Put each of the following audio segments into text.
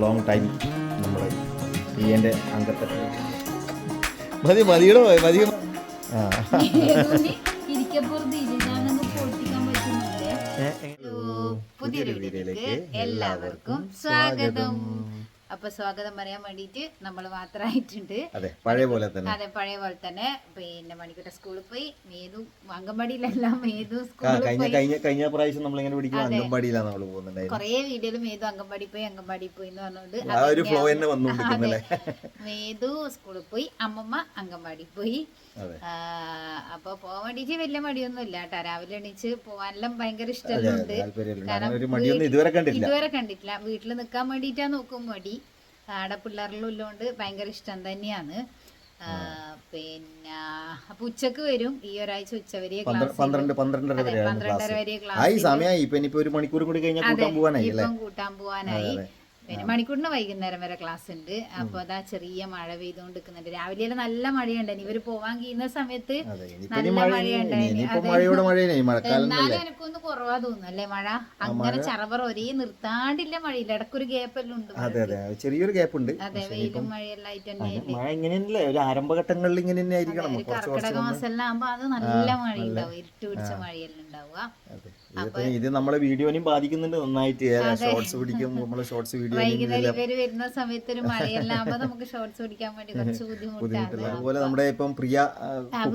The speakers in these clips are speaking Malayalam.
ലോങ് ടൈം നമ്മൾ പിയന്റെ അംഗത്തെ മതി മതിയുടെ മതി ആ. പുതിയൊരു വീഡിയോയിലേക്ക് എല്ലാവർക്കും സ്വാഗതം. അപ്പൊ സ്വാഗതം പറയാൻ വേണ്ടിയിട്ട് നമ്മൾ മാത്രമായിട്ടുണ്ട് അതെ പഴയ പോലെ തന്നെ. അതെ പഴയ പോലെ തന്നെ. പിന്നെ മണിക്കൂട്ട സ്കൂളിൽ പോയി മേതു അംഗൻവാടിയിലല്ല മേതു കഴിഞ്ഞ കഴിഞ്ഞ കഴിഞ്ഞ പ്രാവശ്യം നമ്മളിങ്ങനെ പിടിക്കും അംഗൻവാടിയിലാണ് നമ്മൾ പോകുന്നുണ്ടായിരുന്നു. കൊറേ വീഡിയോയിൽ മേതു അംഗൻവാടി പോയി അംഗൻവാടി പോയി എന്ന് പറഞ്ഞുകൊണ്ട് ആ ഒരു ഫ്ലോ തന്നെ വന്നുകൊണ്ടിരിക്കുന്നല്ലേ മേതു സ്കൂളിൽ പോയി അമ്മമ്മ അംഗൻവാടി പോയി. അപ്പൊ പോവാൻ വേണ്ടിട്ട് വലിയ മടിയൊന്നും ഇല്ല കേട്ടോ രാവിലെ എണീച്ച് പോവാനെല്ലാം ഭയങ്കര ഇഷ്ടമുണ്ട്. ഇതുവരെ കണ്ടിട്ടില്ല. വീട്ടിൽ നിൽക്കാൻ വേണ്ടിട്ടാ നോക്കും മടി. ആടെ പിള്ളേരിലും ഉള്ളതുകൊണ്ട് ഭയങ്കര ഇഷ്ടം തന്നെയാണ്. പിന്നെ അപ്പൊ ഉച്ചയ്ക്ക് വരും. ഈ ഒരാഴ്ച ഉച്ചവരെ പന്ത്ര- പന്ത്രണ്ട് പന്ത്രണ്ടര വരെയാണ് പന്ത്രണ്ടര വരെ ക്ലാസ് സമയമായി ഇപ്പൊ ഒരു മണിക്കൂർ കൂടി കഴിഞ്ഞാൽ കൂട്ടാൻ അല്ലേ? ഇപ്പം കൂട്ടാൻ പോവാനായി. പിന്നെ മണിക്കൂറിന് വൈകുന്നേരം വരെ ക്ലാസ് ഉണ്ട്. അപ്പൊ അതാ ചെറിയ മഴ പെയ്തുകൊണ്ട് നിൽക്കുന്നുണ്ട് രാവിലെ നല്ല മഴയുണ്ടായി ഇവർ പോവാൻ കഴിയുന്ന സമയത്ത് നല്ല ഇനി മഴ മഴയുണ്ടായിന്. ഇനിയിപ്പോ മഴയുടെ മഴയായി മഴക്കാലം എന്നാലും എനിക്കൊന്ന് കുറവാ തോന്നുന്നു അല്ലേ മഴ? അങ്ങനെ ചറവർ ഒരേ നിർത്താണ്ടില്ല മഴയില്ല. ഇടക്കൊരു ഗ്യാപ്പെല്ലാം ഉണ്ട് അതെ അതെ. ചെറിയൊരു ഗ്യാപ്പ് ഉണ്ട്. അതെ വെയിലും മഴയെല്ലാം ആയിട്ട് തന്നെ മഴ ഇങ്ങനെയല്ലേ? ഒരു ആരംഭഘട്ടങ്ങളിൽ ഇങ്ങനെ തന്നെ ആയിരിക്കണം കർക്കിടക മാസം എല്ലാം ആകുമ്പോ അത് നല്ല മഴ ഉണ്ടാവും ഇരുട്ട് പിടിച്ച മഴയെല്ലാം ഉണ്ടാവുക. ഇത് നമ്മളെ വീഡിയോനെയും ബാധിക്കുന്നുണ്ട് നന്നായിട്ട്. ഷോർട്സ് പിടിക്കും നമ്മൾ ഷോർട്സ് വീഡിയോ വരുന്ന സമയത്ത് ഒരു മഴയെല്ലാം നമുക്ക് ഷോർട്സ് പിടിക്കാൻ വേണ്ടി കുറച്ച് ബുദ്ധിമുട്ടാണ്. അതുപോലെ നമ്മുടെ ഇപ്പം പ്രിയ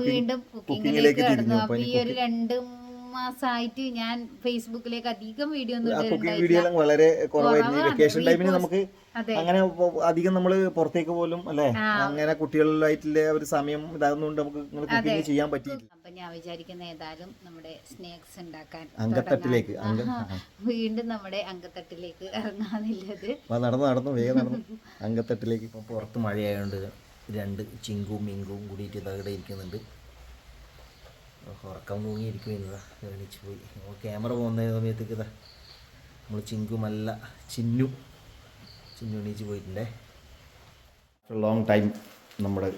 വീണ്ടും കുക്കിങ്ങിലേക്ക് തിരിഞ്ഞു. ഈ ഒരു രണ്ട് മാസമായിട്ട് ഞാൻ ഫേസ്ബുക്കിലേക്ക് അധികം വീഡിയോ ഒന്നും കുക്കിംഗ് ഇടുന്നുണ്ടായില്ല വീഡിയോ എല്ലാം വളരെ കുറവായിരുന്നു. വെക്കേഷൻ ടൈമിന് നമുക്ക് അങ്ങനെ അധികം നമ്മൾ പുറത്തേക്ക് പോലും അല്ലെ? അങ്ങനെ കുട്ടികളിലായിട്ടുള്ള ഒരു സമയം ഇതാകുന്നതുകൊണ്ട് നമുക്ക് കുക്കിംഗ് ചെയ്യാൻ പറ്റിയില്ല അപ്പൊ ഞാൻ വിചാരിക്കുന്ന ഏതായാലും നമ്മുടെ സ്നാക്സ് ഉണ്ടാക്കാൻ അങ്കത്തട്ടിലേക്ക്. വീണ്ടും നമ്മുടെ അങ്കത്തട്ടിലേക്ക് ഇറങ്ങാനില്ലത് നടന്നു നടന്നു വേഗം നടന്നു. അങ്കത്തട്ടിലേക്ക് ഇപ്പൊ പുറത്ത് മഴയായതുകൊണ്ട് രണ്ട് ചിങ്കും മിങ്കും കൂടിയിട്ട് തകടെ ഇരിക്കുന്നുണ്ട്. ഉറക്കം തൂങ്ങിയിരിക്കുവാ എണീച്ച് പോയി. ക്യാമറ പോകുന്ന സമയത്തേക്ക് ഇതാ നമ്മൾ ചിങ്കുമല്ല ചിന്നു ചിന്നു എണീച്ച് പോയിട്ടുണ്ടേ. ലോങ് ടൈം നമ്മുടെ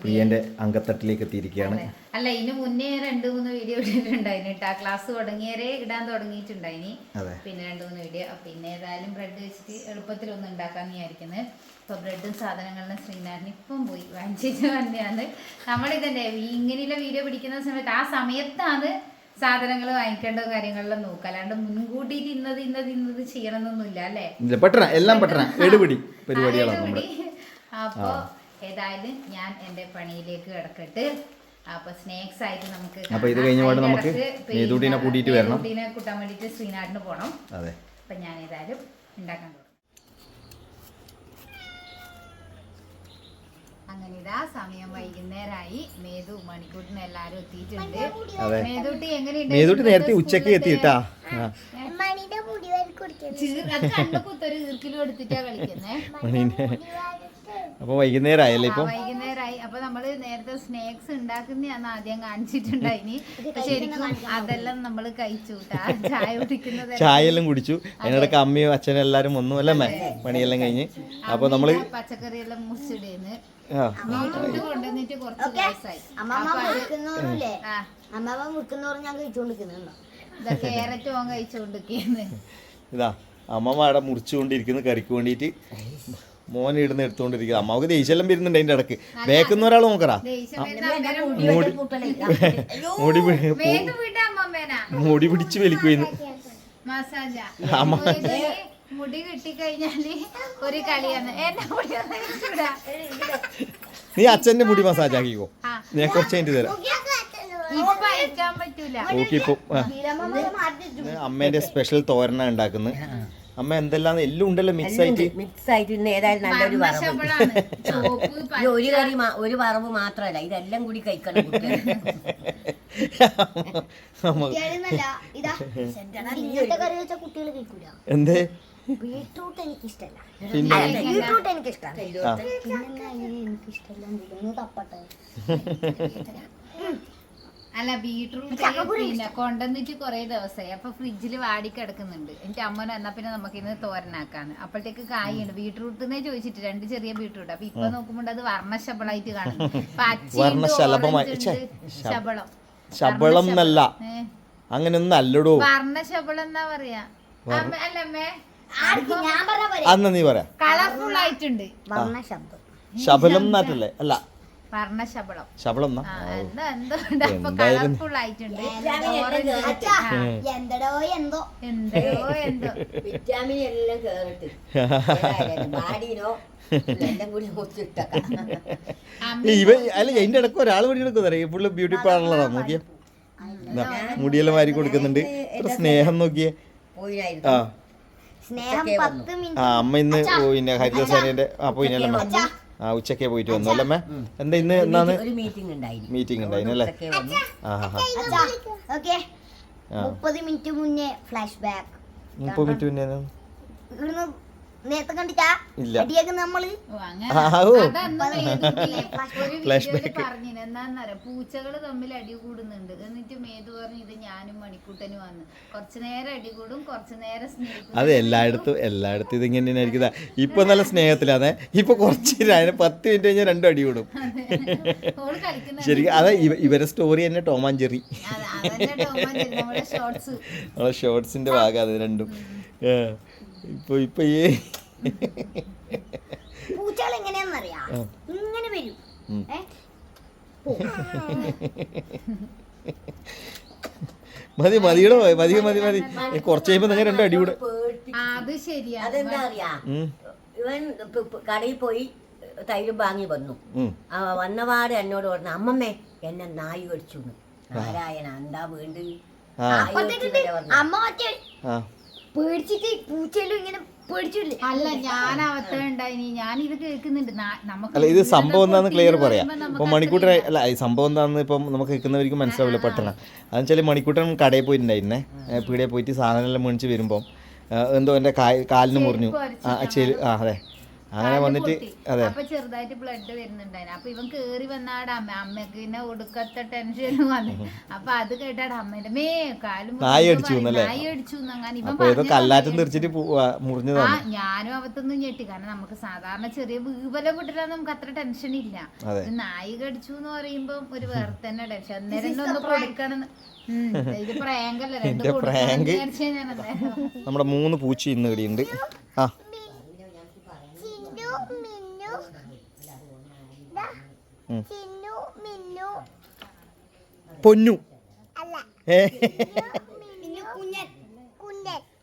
പ്രിയന്റെ അംഗത്തട്ടിലേക്ക് എത്തിയിരിക്കുകയാണ്. അല്ല ഇതിന് മുന്നേ രണ്ട് മൂന്ന് വീഡിയോ ഇട്ടിട്ടുണ്ടായിന് കേട്ടോ. ക്ലാസ് തുടങ്ങിയവരെ ഇടാൻ തുടങ്ങിയിട്ടുണ്ടായിനി. പിന്നെ രണ്ട് മൂന്ന് വീഡിയോ പിന്നെ ഏതായാലും ബ്രെഡ് വെച്ചിട്ട് എളുപ്പത്തിൽ ഒന്ന് ഉണ്ടാക്കാൻ വിചാരിക്കുന്നത് ഇപ്പൊ ബ്രെഡും സാധനങ്ങളിലും ശ്രീനാഥിന് ഇപ്പം പോയി വാങ്ങിച്ചു തന്നെയാണ്. നമ്മളിതന്നെ ഇങ്ങനെയുള്ള വീഡിയോ പിടിക്കുന്ന സമയത്ത് ആ സമയത്താണ് സാധനങ്ങൾ വാങ്ങിക്കേണ്ട കാര്യങ്ങളിലും നോക്കുക. അല്ലാണ്ട് മുൻകൂട്ടി ഇന്നത് ഇന്നത് ഇന്നത് ചെയ്യണമെന്നൊന്നുമില്ല അല്ലേ? പെട്ടെന്ന് എല്ലാം പെട്ടെന്ന്. എടുപിടി പരിപാടികളാണ് നമ്മുടെ അപ്പോ ഏതായാലും ഞാൻ എന്റെ പണിയിലേക്ക് കിടക്കട്ട്. അപ്പൊ സ്നേക്സ് ആയിട്ട് നമുക്ക് അപ്പൊ ഇത് കഴിഞ്ഞ പാടെ നമുക്ക് മേതൂട്ടിനെ കൂട്ടിയിട്ട് വരണം. മേതൂട്ടിനെ കൂട്ടാൻ വേണ്ടിട്ട് ശ്രീനാടിന് പോണം. അതെ. അപ്പൊ ഞാൻ ഏതായാലും ഉണ്ടാക്കാൻ തുടങ്ങും. അങ്ങനെ ഇതാ സമയം വൈകുന്നേരമായി മേതു മണിക്കൂട്ടിന് എല്ലാരും എത്തിയിട്ടുണ്ട്. അതെ. മേതൂട്ടി എങ്ങനെയുണ്ട്? മേതൂട്ടി നേരത്തെ ഉച്ചയ്ക്ക് എത്തിയിട്ടാ? കണ്ണു കുത്തൊരു ഈർക്കിലും എടുത്തിട്ടാ കളിക്കുന്നേ. മണീനെ അപ്പൊ വൈകുന്നേരമായല്ലേ ഇപ്പം? വൈകുന്നേരമായി അപ്പൊ നമ്മൾ നേരത്തെ സ്നാക്സ് ഉണ്ടാക്കുന്നതാണ് ആദ്യം കാണിച്ചിട്ടുണ്ടായിനി പക്ഷെ ശരിക്കും അതെല്ലാം നമ്മൾ കഴിച്ചു ചായ കുടിക്കുന്നത് ചായ എല്ലാം കുടിച്ചു അതിനിടയ്ക്ക് അമ്മയും അച്ഛനും എല്ലാരും വന്നു അല്ലേ പണിയെല്ലാം കഴിഞ്ഞ്. അപ്പൊ നമ്മൾ പച്ചക്കറി എല്ലാം മുറിച്ചിടേന്ന് കൊണ്ടുവന്നിട്ട് കുറച്ച് ദിവസമായി ഞാൻ കഴിച്ചുകൊണ്ടിരിക്കുന്നുണ്ടോ ഇതാ ക്യാരറ്റ് ഓൻ ഇതാ അമ്മമ്മ അവിടെ മുറിച്ചുകൊണ്ടിരിക്കുന്നു കറിക്ക് വേണ്ടിയിട്ട്. മോൻ ഇടുന്ന് എടുത്തുകൊണ്ടിരിക്കുക അമ്മാവക്ക് ദേഷ്യമെല്ലാം വരുന്നുണ്ട് അതിന്റെ ഇടയ്ക്ക് ബേക്കുന്ന ഒരാൾ നോക്കറാ മുടി മുടി പിടിച്ച് വലിക്കുന്നു അമ്മ. മുടി കിട്ടിക്കഴിഞ്ഞാൽ ഒരു കളിയാണ് നീ അച്ഛന്റെ മുടി മസാജ് ആക്കിക്കോ. ഞാൻ കുറച്ച് കഴിഞ്ഞിട്ട് തരാം ഓക്കെ ഇപ്പൊ. അമ്മേന്റെ സ്പെഷ്യൽ തോരണ ഉണ്ടാക്കുന്നത് അമ്മ എന്തെല്ലാം എല്ലാം ഉണ്ടല്ലോ മിക്സ് ആയിട്ട്? മിക്സ് ആയിട്ട് ഇന്ന് ഏതായാലും നല്ലൊരു വറവ്. ഇത് ഒരു കറി ഒരു വറവ് മാത്രമല്ല ഇതെല്ലാം കൂടി കഴിക്കണം എന്തേ? ബീട്രൂട്ട് എനിക്ക് ഇഷ്ടമല്ല ബീട്രൂട്ട് എനിക്ക് ഇഷ്ടമല്ല ഒന്ന് തപ്പട്ടെ. അല്ല ബീട്രൂട്ട് പിന്നെ കൊണ്ടുവന്നിട്ട് കുറെ ദിവസമായി അപ്പൊ ഫ്രിഡ്ജിൽ വാടി കിടക്കുന്നുണ്ട്. എന്റെ അമ്മ എന്നാ പിന്നെ നമുക്ക് ഇന്ന് തോരനാക്കാന്ന്. അപ്പോഴത്തേക്ക് കായുണ്ട്. ബീട്രൂട്ടിനെ ചോദിച്ചിട്ട് രണ്ട് ചെറിയ ബീട്രൂട്ട് അപ്പൊ ഇപ്പൊ നോക്കുമ്പോൾ അത് വർണശബളായിട്ട് ഛെ, ശബളം. ശബളം എന്നല്ല. ഏ, അല്ലടോ. വർണശബളം എന്നാ പറയാ? അമ്മ- അല്ല അമ്മേ ഞാൻ പറഞ്ഞ പോലെ അന്ന് നീ പറയാ. കളർഫുൾ ആയിട്ടുണ്ട്. ശബലം എന്നാട്ടല്ലേ? അല്ല വർണ ശബളം കളർഫുൾ ആയിട്ടുണ്ട്? എന്തോ. എന്തോ എന്തോ. വിറ്റാമിൻ എല്ലാം കേറിട്ട്. ഇവ അല്ല അതിന്റെ ഇടയ്ക്ക് ഒരാൾ പണി എടുക്കുന്നറിയ ഫുള്ള് ബ്യൂട്ടി പാർലറാണ് നോക്കിയേ. മുടിയെല്ലാം വാരി കൊടുക്കുന്നുണ്ട്. സ്നേഹം നോക്കിയേ. ആ. അമ്മ ഇന്ന് പിന്നെ ഹരിദാസാനിന്റെ ആ പോയിനല്ലേ? ആ ഉച്ചക്കേ പോയിട്ട് വന്നു അല്ലേ എന്താ ഇന്ന് എന്നാണ് ഒരു മീറ്റിംഗ് ഉണ്ടായിരുന്നു മീറ്റിംഗ് ഉണ്ടായിരുന്നല്ലേ അല്ലേ? വന്നു. ആ ഹാ ഹാ. അച്ഛാ മുപ്പത് മിനിറ്റ് മുന്നേ ഫ്ലാഷ് ബാക്ക്. മുപ്പത് മിനിറ്റ് ഇവിടുന്ന് നേരത്തെ കണ്ടിട്ടാ? ഇല്ല. അടിയൊക്കെ നമ്മൾ. വീഡിയോയിൽ പറഞ്ഞിന്. എന്താന്നറിയാം? പൂച്ചകൾ തമ്മിൽ അടി കൂടുന്നുണ്ട്. എന്നിട്ട് മേതു പറഞ്ഞു ഇത് ഞാനും മണിക്കൂട്ടനും വന്ന് കുറച്ചു നേരം അടി കൂടും കുറച്ചു നേരം സ്നേഹിക്കും. അത് എല്ലായിടത്തും എല്ലായിടത്തും ഇത് ഇങ്ങനെ ആയിരിക്കും ഇപ്പൊ നല്ല സ്നേഹത്തിലാണ് ഇപ്പൊ കുറച്ച് അതിന് പത്ത് മിനിറ്റ് കഴിഞ്ഞാൽ രണ്ടും അടി കൂടും. ശരിക്കും അതെ ഇവരുടെ ഇവരെ സ്റ്റോറി തന്നെ ടോമാഞ്ചെറി നമ്മളെ ഷോർട്സിന്റെ ഭാഗം അത് രണ്ടും. ഇപ്പൊ ഇപ്പൊ ഈ പൂച്ചകൾ എങ്ങനെയാന്നറിയാ ഇങ്ങനെ വരും. മതി മതിയുടെ മതി മതി മതി. കുറച്ച് കഴിയുമ്പോ നിങ്ങൾ രണ്ടും അടി കൂടെ. പേടിപ്പിച്ച് അത് ശരിയാ. അതെന്താ അറിയാ ഇവൻ കടയിൽ പോയി തൈര് വാങ്ങി വന്നു. വന്നപാട് എന്നോട് പറഞ്ഞു അമ്മമ്മേ എന്നെ നായി കടിച്ചു നാരായണ എന്താ വീണ്ടും അമ്മ ആ. പേടിച്ചിട്ട് ഇങ്ങനെ പേടിച്ചില്ലേ അല്ല ഞാൻ ഞാൻ ഇത് കേൾക്കുന്നുണ്ട്. നമുക്ക് അല്ല ഇത് സംഭവം എന്താന്ന് ക്ലിയർ പറയാം. ഇപ്പൊ മണിക്കൂട്ടൻ അല്ല ഈ സംഭവം എന്താണെന്ന് ഇപ്പം നമുക്ക് കേൾക്കുന്നവർക്ക് മനസ്സിലാവില്ല പെട്ടെന്ന്. അതെന്ന് വെച്ചാൽ മണിക്കൂട്ടൻ കടയിൽ പോയിട്ടുണ്ടായിരുന്നേ. ഏ, പോയിട്ട് സാധനം എല്ലാം മേടിച്ച് വരുമ്പോൾ എന്തോ എന്റെ കാലിന് മുറിഞ്ഞു. ആ ചെലു ആ അതെ. അങ്ങനെ വന്നിട്ട് അതെ. അപ്പൊ ചെറുതായിട്ട് ബ്ലഡ് വരുന്നുണ്ടായിരുന്നു. അപ്പൊ ഇവൻ കേറി വന്നാടാ അമ്മ അമ്മയ്ക്ക് പിന്നെ ഒടുക്കത്തെ ടെൻഷൻ വന്നു. അപ്പൊ അത് കേട്ടാടാ അമ്മേന്റെ മേ കാലും നായി അടിച്ചു? നായി അടിച്ചു അങ്ങനെ കല്ലാറ്റം തെറിച്ചിട്ട് ആ ഞാനും അവത്തൊന്നും ഞെട്ടി. കാരണം നമുക്ക് സാധാരണ ചെറിയ വീപല പൊട്ടില്ല നമുക്ക് അത്ര ടെൻഷൻ ഇല്ല. നായി കടിച്ചു എന്ന് പറയുമ്പോ ഒരു വേറെ തന്നെ ടെൻഷൻ അന്നേരം ഒന്ന് കൊടുക്കണം എന്റെ അന്നേരം നമ്മുടെ മൂന്ന് പൂച്ച ഇന്ന് കടിയുണ്ട് ആ ചിന്നു മിന്നു ദാ, ഉം. ചിന്നു മിന്നു പൊന്നു.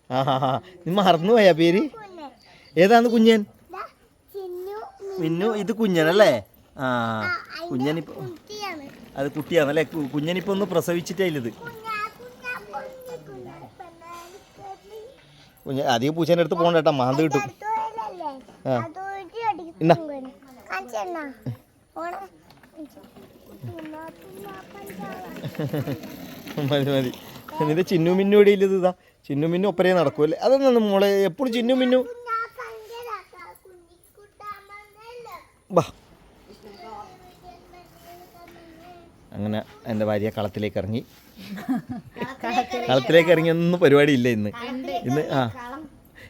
ആ നീ മറന്നുപോയാ പേര്? ഏതാന്ന് കുഞ്ഞൻ? മിന്നു ഇത് കുഞ്ഞനല്ലേ? ആ കുഞ്ഞനിപ്പോ അത് കുട്ടിയാണല്ലേ കുഞ്ഞനിപ്പോ ഒന്ന് പ്രസവിച്ചിട്ടായില്ലത്. ഇല്ലത് കുഞ്ഞാ അധികം പൂച്ചേന്റെ അടുത്ത് പോകണ്ട കേട്ടാ. മാന്ത് കിട്ടും. ആ. ഇന്നാ. മതി മതി. എന്നിട്ട് ചിന്നു മിന്നു ഇല്ലത് ഇതാ ചിന്നു മിന്നു ഒപ്പരേ നടക്കുമല്ലേ അതൊന്നും മോളെ എപ്പോഴും ചിന്നു മിന്നു? ബാ അങ്ങനെ എന്റെ ഭാര്യ കളത്തിലേക്ക് ഇറങ്ങി. കളത്തിലേക്ക് ഇറങ്ങി ഒന്നും പരിപാടി ഇല്ല ഇന്ന്. ഇന്ന് ആ.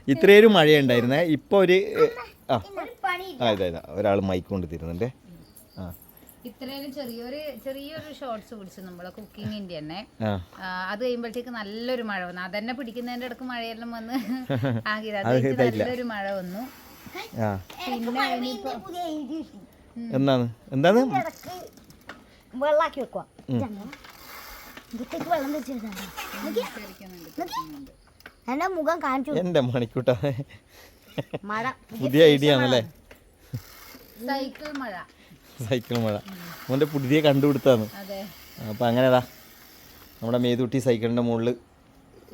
ഇത്രയൊരു മഴയുണ്ടായിരുന്നേ. ഇപ്പോൾ ഒരു ആ. ഇതാ ഇതാ. ഒരാൾ മൈക്ക് കൊണ്ട് തരുന്നുണ്ട് ഇത്രയും ചെറിയൊരു ചെറിയൊരു ഷോർട്സ് പിടിച്ചു നമ്മളെ കുക്കിങ്ങിന്റെ തന്നെ. അത് കഴിയുമ്പോഴത്തേക്ക് നല്ലൊരു മഴ വന്നു. അതന്നെ പിടിക്കുന്നതിന്റെ അടുക്ക് മഴയെല്ലാം വന്ന്. നല്ലൊരു മഴ വന്നു. ആ. പിന്നെ എന്താണ്? എന്താണ്? വെള്ളാക്കി വെക്കുക വെള്ളം. എന്റെ മുഖം കാണിച്ചു എന്റെ മണിക്കൂട്ട. മഴ. പുതിയ ഐഡിയ ആണല്ലേ? സൈക്കിൾ മഴ. സൈക്കിൾ മഴ മോന്റെ പുതിയ കണ്ടുപിടുത്താണ് അതെ. അപ്പം അങ്ങനെതാ നമ്മുടെ മേതുട്ടി സൈക്കിളിന്റെ മുകളിൽ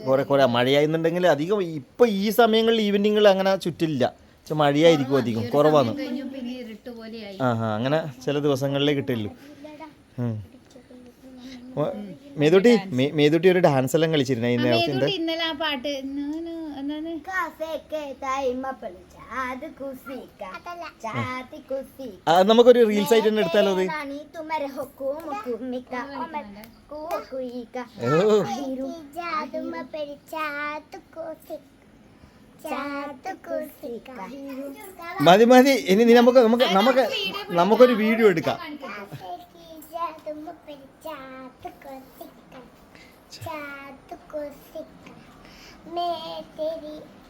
കുറേ കുറേ മഴയായിരുന്നുണ്ടെങ്കിൽ അധികം ഇപ്പം ഈ സമയങ്ങളിൽ ഈവനിങ്ങിൽ അങ്ങനെ ചുറ്റില്ല. പക്ഷെ മഴയായിരിക്കും അധികം കുറവാണ്. ആ ആ അങ്ങനെ ചില ദിവസങ്ങളിലേ കിട്ടില്ലു മേതുട്ടി മേ- മേതുട്ടി ഒരു ഡാൻസ് എല്ലാം കളിച്ചിരുന്നേ ഇന്നലെ ആ പാട്ട് നാന് എന്താണ് ചാത് കുസിക്ക ചാതി കുസിക്ക അത് നമുക്കൊരു റീൽസ് ആയിട്ട് തന്നെ എടുത്താലോ അത് റാണി തുമര ഹുക്കും കുമിക്ക കുയിക്ക ഓ ജാതുമ പെരി ചാതു കുസിക്ക ചാതു കുസിക്ക മതി മതി ഇനി നീ നമുക്ക് നമുക്ക് നമുക്ക് നമുക്കൊരു വീഡിയോ എടുക്കാം ജാതുമ പെരി ചാതു കുസിക്ക ചാതു കുസിക്ക मैं तेरी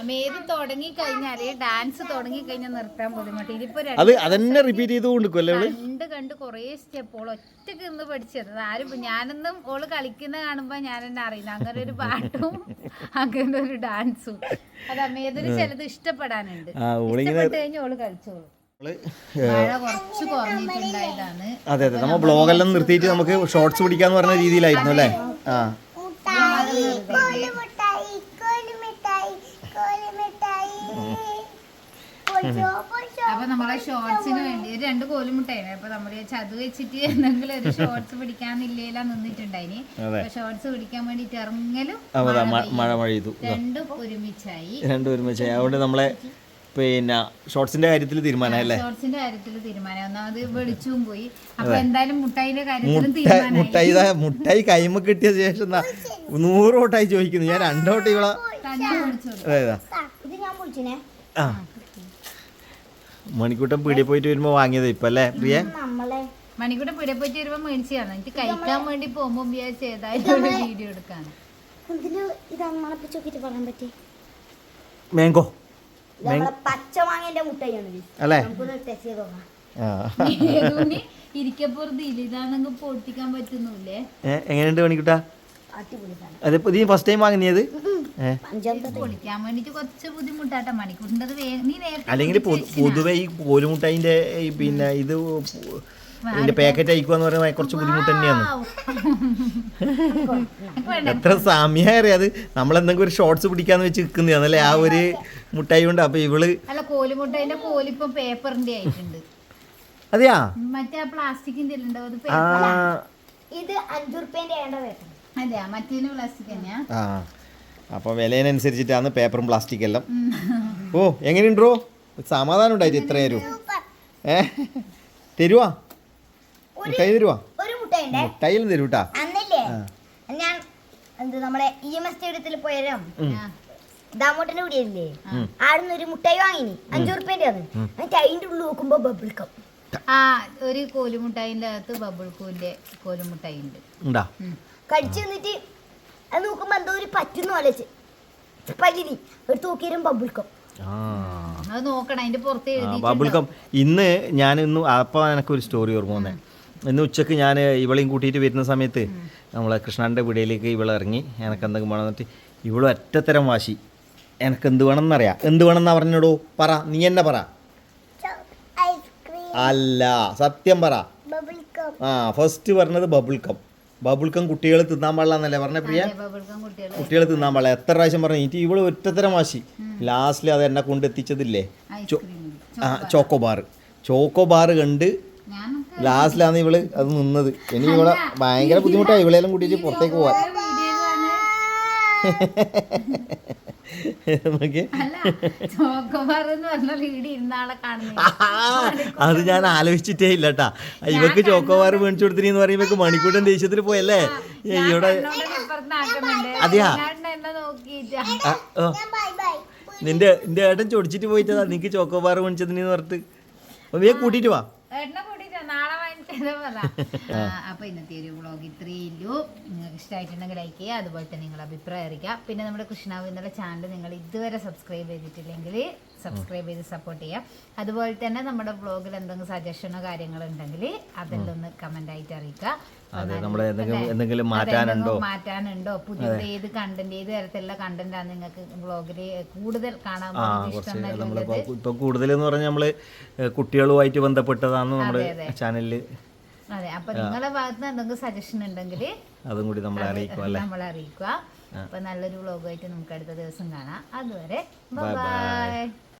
അമേത് തുടങ്ങി കഴിഞ്ഞാൽ ഡാൻസ് തുടങ്ങി കഴിഞ്ഞാൽ നിർത്താൻ ബുദ്ധിമുട്ട്. ഇതിപ്പോ അത് അതന്നെ റിപ്പീറ്റ് ചെയ്ത് കൊണ്ടിരിക്കുമല്ലേ അവൾ? കണ്ട് കണ്ട് കുറേ സ്റ്റെപ്പ് ഓൾ ഒറ്റയ്ക്ക് നിന്ന് പഠിച്ചത്. ആരും ഞാനൊന്നും ഓൾ കളിക്കുന്ന കാണുമ്പോ ഞാൻ എന്നെ അറിയില്ല. അങ്ങനെ ഒരു പാട്ടും അങ്ങനെ ഒരു ഡാൻസും അത് അമേതിന് ചിലത് ഇഷ്ടപ്പെടാനുണ്ട്. ഇഷ്ടപ്പെട്ട് കഴിഞ്ഞാൽ ഓൾ കളിച്ചോളൂ. അതെ അതെ. നമ്മൾ ബ്ലോഗെല്ലാം നിർത്തിയിട്ട് നമുക്ക് ഷോർട്സ് പിടിക്കാന്ന് പറഞ്ഞ രീതിയിലായിരുന്നു അല്ലേ? ആ. അപ്പൊ നമ്മളെ ഷോർട്സിന് വേണ്ടി ഒരു രണ്ട് കോലുമുട്ടായിരുന്നു അപ്പൊ നമ്മൾ ചതു വെച്ചിട്ട് എന്തെങ്കിലും ഒരു ഷോർട്സ് പിടിക്കാന്നില്ലേലാ നിന്നിട്ടുണ്ടായിന്. ഷോർട്സ് പിടിക്കാൻ വേണ്ടിട്ട് ഇറങ്ങലും മഴ ചെയ്തു രണ്ടും ഒരുമിച്ചായി. രണ്ടും ഒരുമിച്ചായി. അതുകൊണ്ട് നമ്മളെ പിന്നെ ഷോർട്സിന്റെ കാര്യത്തിൽ തീരുമാനം അല്ലേ? ഷോർട്സിന്റെ കാര്യത്തിൽ തീരുമാനം ഒന്നാമത് വെളിച്ചവും പോയി. അപ്പൊ എന്തായാലും മുട്ടായിന്റെ കാര്യത്തിലും മുട്ടായി മുട്ടായി മുട്ടായി കൈമ കിട്ടിയ ശേഷം നൂറ് വോട്ടായി ചോദിക്കുന്നു. ഞാൻ രണ്ടോട്ട് ഇവളെ അതെ ഇത് ഞാൻ വിളിച്ചിനെ. ആ. മണിക്കൂട്ടം പീടിയ പോയിട്ട് വരുമ്പോ വാങ്ങിയത് ഇപ്പൊ അല്ലേ പ്രിയ? നമ്മളെ. മണിക്കൂടെ പിടെ പോയിട്ട് വരുമ്പോ മേടിച്ചതാണ്. എനിക്ക് കഴിക്കാൻ വേണ്ടി പോകുമ്പോ വിചാരിച്ച ഏതായാലും ഒരു വീഡിയോ എടുക്കാൻ മാംഗോ. പച്ച മാങ്ങന്റെ മുട്ടയാണ് ഇത്. അല്ലേ? ഇരിക്കപ്പുറത്ത് പൊട്ടിക്കാൻ പറ്റുന്നില്ലേ? എങ്ങനെയുണ്ട് മണിക്കൂട്ടാ? അതിപ്പോ നീ ഫസ്റ്റ് ടൈം വാങ്ങിയത് അല്ലെങ്കിൽ പൊതു- പൊതുവെ ഈ കോലുമുട്ടായിന്റെ ഈ പിന്നെ ഇത് ഇതിന്റെ പാക്കറ്റ് അയക്കുവാന്ന് പറയുന്നത് കുറച്ച് ബുദ്ധിമുട്ട് തന്നെയാണ്. എത്ര സമയം അത്? നമ്മളെന്തെങ്കിലും ഒരു ഷോർട്സ് പിടിക്കാന്ന് വെച്ച് നിൽക്കുന്നതാണ് അല്ലേ ആ ഒരു മുട്ടായി കൊണ്ട് അപ്പൊ ഇവൾ അതെയാ? മറ്റേ പ്ലാസ്റ്റിക്കിന്റെ ഇത് അഞ്ചു റുപ്യന്റെ ആ. അപ്പൊ വിലയിനനുസരിച്ചിട്ടാണ് പേപ്പറും പ്ലാസ്റ്റിക് എല്ലാം. ഓ എങ്ങനെയുണ്ടോ സമാധാനം ഉണ്ടായിട്ട് ഇത്ര തരൂ ഏ? തരുവാ? മുട്ടായി തരുവാ? ഒരു മുട്ടയുണ്ടേ? മുട്ടായിലും തരൂട്ടാ അന്നില്ലേ? ഞാൻ എന്ത് നമ്മളെ ഇ എം എസ് സ്റ്റേഡിയത്തിൽ പോയാലും ആ. ദാമോട്ടന്റെ കൂടിയല്ലേ ആടുന്ന് ഒരു മുട്ടായി വാങ്ങിനി. അഞ്ചു റുപ്യന്റെ ആണ് എന്നിട്ട് അതിന്റെ ഉള്ളിൽ നോക്കുമ്പോ ബബിൾ കം ആ ഒരു കോലുമുട്ടായിന്റെ അകത്ത് ബബിൾ കൂന്റെ കോലുമുട്ടായി ഉണ്ടാ? കടിച്ചു നിന്നിട്ട് അത് നോക്കുമ്പോ എന്തോ ഒരു പറ്റുന്ന പോലെ ചെ- ഒരു തൂക്കിരും ബബിൾ കം ആ. അത് നോക്കണം അതിന്റെ പുറത്ത് ബബിൾ കം ഇന്ന് ഞാൻ ഇന്ന് അപ്പോൾ എനിക്കൊരു സ്റ്റോറി ഓർമ്മ വന്നേ. ഇന്ന് ഉച്ചയ്ക്ക് ഞാൻ ഇവളെയും കൂട്ടിയിട്ട് വരുന്ന സമയത്ത് നമ്മളെ കൃഷ്ണന്റെ വീടിലേക്ക് ഇവളെ ഇറങ്ങി. എനിക്ക് എന്തെങ്കിലും വേണം എന്നിട്ട് ഇവളും ഒറ്റത്തരം വാശി. എനിക്ക് എന്ത് വേണം എന്നറിയാം എന്ത് വേണം എന്നാ പറഞ്ഞോടോ? പറ. നീ എന്നെ പറ. Ice cream. അല്ല സത്യം പറ. ബബിൾ കം ആ ഫസ്റ്റ് പറഞ്ഞത് ബബിൾ കം ബബിൾ കം കുട്ടികൾ തിന്നാൻ പാടില്ല എന്നല്ലേ പറഞ്ഞ പ്രിയ? കുട്ടികൾ തിന്നാൻ പാടില്ല. എത്ര പ്രാവശ്യം പറഞ്ഞു എനിക്ക് ഇവൾ ഒറ്റത്തരം വാശി. ലാസ്റ്റിൽ അത് എന്നെ കൊണ്ട് എത്തിച്ചതില്ലേ? ആ ചോക്കോ ബാർ ചോക്കോ ബാർ കണ്ട് ലാസ്റ്റിലാണ് ഇവൾ അത് നിന്നത്. ഇനി ഇവിടെ ഭയങ്കര ബുദ്ധിമുട്ടായി ഇവളെല്ലാം കൂട്ടിയിട്ട് പുറത്തേക്ക് പോവാൻ നോക്കിയേ. അല്ല ചോക്കോബാർ എന്ന് പറഞ്ഞ വീട് ഇരുന്നാളെ കാണുന്നില്ല അത് ഞാൻ ആലോചിച്ചിട്ടേ ഇല്ല കേട്ടാ ഇവക്ക് ചോക്കോ ബാർ മേടിച്ചു കൊടുത്തിരിന്ന് പറയുമ്പോ മണിക്കൂട്ടൻ ദേഷ്യത്തിൽ പോയല്ലേ? ഇവിടെ അതെയാ? നിന്റെ നിന്റെ ഏട്ടൻ ചൊടിച്ചിട്ട് പോയിട്ടതാ. നിനക്ക് ചോക്കോ ബാർ മേടിച്ചതിന് പറഞ്ഞിട്ട്. കൂട്ടിട്ട് വാ ഏട്ടനെ കൂട്ടിട്ടാ നാളെ വാങ്ങിച്ചത് പറ അപ്പൊ ഇന്നത്തെ ഒരു വ്ളോഗ് ഇത്രയേ ഉള്ളൂ. നിങ്ങൾക്ക് ഇഷ്ടമായിട്ടുണ്ടെങ്കിൽ ലൈക്ക് ചെയ്യുക അതുപോലെ തന്നെ നിങ്ങൾ അഭിപ്രായം അറിയിക്കുക. പിന്നെ നമ്മുടെ കൃഷ്ണാവ് എന്നുള്ള ചാനൽ നിങ്ങൾ ഇതുവരെ സബ്സ്ക്രൈബ് ചെയ്തിട്ടില്ലെങ്കിൽ സബ്സ്ക്രൈബ് ചെയ്ത് സപ്പോർട്ട് ചെയ്യുക. അതുപോലെ തന്നെ നമ്മുടെ വ്ളോഗിൽ എന്തെങ്കിലും സജഷനോ കാര്യങ്ങളോ ഉണ്ടെങ്കിൽ അതെല്ലാം ഒന്ന് കമന്റ് ആയിട്ട് അറിയിക്കുക. എന്തെങ്കിലും മാറ്റാനുണ്ടോ? മാറ്റാനുണ്ടോ? പുതിയ ഏത് കണ്ടന്റ് ഏത് തരത്തിലുള്ള കണ്ടന്റ് ആണ് നിങ്ങൾക്ക് വ്ളോഗിൽ കൂടുതൽ കാണാൻ ഇഷ്ടം ഇപ്പൊ കൂടുതൽ എന്ന് പറഞ്ഞാൽ നമ്മൾ കുട്ടികളുമായിട്ട് ബന്ധപ്പെട്ടതാണ് നമ്മുടെ അതെ, അതെ. അപ്പൊ നിങ്ങളുടെ ഭാഗത്ത് നിന്ന് എന്തെങ്കിലും സജഷൻ ഉണ്ടെങ്കിൽ അതും കൂടി നമ്മളെ അറിയിക്കുക നമ്മളെ അറിയിക്കുക. അപ്പൊ നല്ലൊരു വ്ളോഗായിട്ട് നമുക്ക് അടുത്ത ദിവസം കാണാം. അതുവരെ. ബൈ